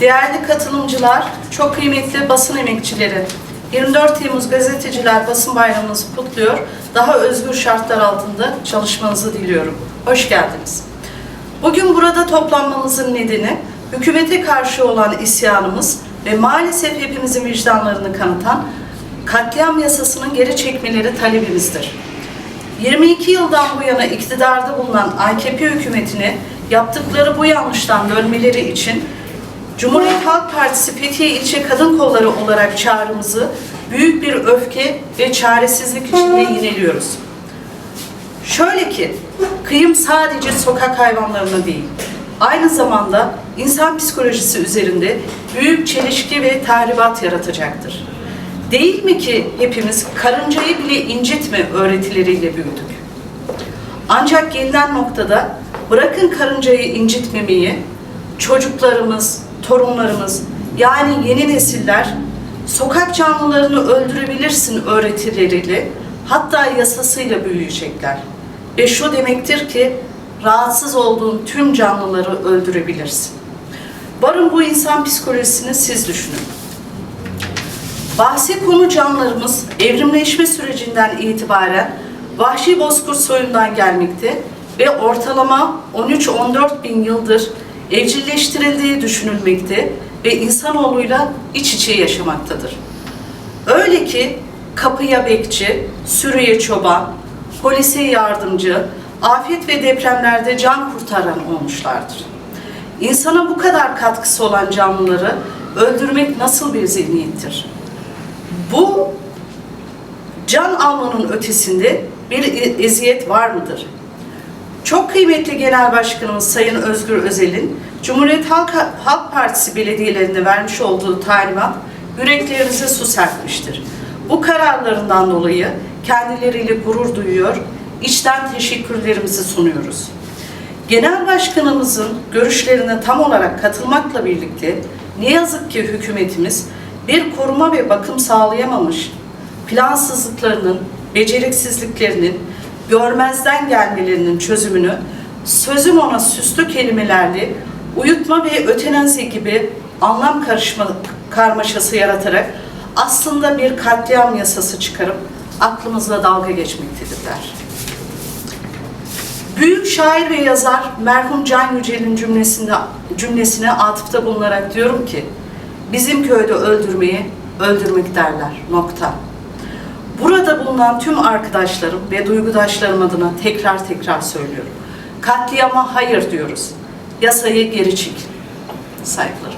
Değerli katılımcılar, çok kıymetli basın emekçileri, 24 Temmuz Gazeteciler Basın Bayramınızı kutluyor. Daha özgür şartlar altında çalışmanızı diliyorum. Hoş geldiniz. Bugün burada toplanmamızın nedeni hükümete karşı olan isyanımız ve maalesef hepimizin vicdanlarını kanıtan katliam yasasının geri çekmeleri talebimizdir. 22 yıldan bu yana iktidarda bulunan AKP hükümetine yaptıkları bu yanlıştan dönmeleri için Cumhuriyet Halk Partisi Fethiye İlçe Kadın Kolları olarak çağrımızı büyük bir öfke ve çaresizlik içinde yineliyoruz. Şöyle ki, kıyım sadece sokak hayvanlarına değil, aynı zamanda insan psikolojisi üzerinde büyük çelişki ve tahribat yaratacaktır. Değil mi ki hepimiz karıncayı bile incitme öğretileriyle büyüdük? Ancak gelinen noktada bırakın karıncayı incitmemeyi, çocuklarımız, torunlarımız yani yeni nesiller sokak canlılarını öldürebilirsin öğretileriyle hatta yasasıyla büyüyecekler. Ve şu demektir ki rahatsız olduğun tüm canlıları öldürebilirsin. Varın bu insan psikolojisini siz düşünün. Bahsi konu canlılarımız evrimleşme sürecinden itibaren vahşi bozkurt soyundan gelmekte ve ortalama 13-14 bin yıldır evcilleştirildiği düşünülmekte ve insanoğluyla iç içe yaşamaktadır. Öyle ki kapıya bekçi, sürüye çoban, polise yardımcı, afet ve depremlerde can kurtaran olmuşlardır. İnsana bu kadar katkısı olan canlıları öldürmek nasıl bir zihniyettir? Bu can almanın ötesinde bir e- eziyet var mıdır? Çok kıymetli Genel Başkanımız Sayın Özgür Özel'in Cumhuriyet Halk, Halk Partisi belediyelerine vermiş olduğu talimat yüreklerinize su serpmiştir. Bu kararlarından dolayı kendileriyle gurur duyuyor, içten teşekkürlerimizi sunuyoruz. Genel Başkanımızın görüşlerine tam olarak katılmakla birlikte ne yazık ki hükümetimiz bir koruma ve bakım sağlayamamış, plansızlıklarının, beceriksizliklerinin, görmezden gelmelerinin çözümünü sözüm ona süslü kelimelerle uyutma ve ötenazi gibi anlam karışma, karmaşası yaratarak aslında bir katliam yasası çıkarıp aklımızla dalga geçmektedirler. Büyük şair ve yazar merhum Can Yücel'in cümlesinde, cümlesine atıfta bulunarak diyorum ki bizim köyde öldürmeyi öldürmek derler nokta. Burada bulunan tüm arkadaşlarım ve duygudaşlarım adına tekrar tekrar söylüyorum. Katliama hayır diyoruz. Yasayı geri çekin. Saygılarım.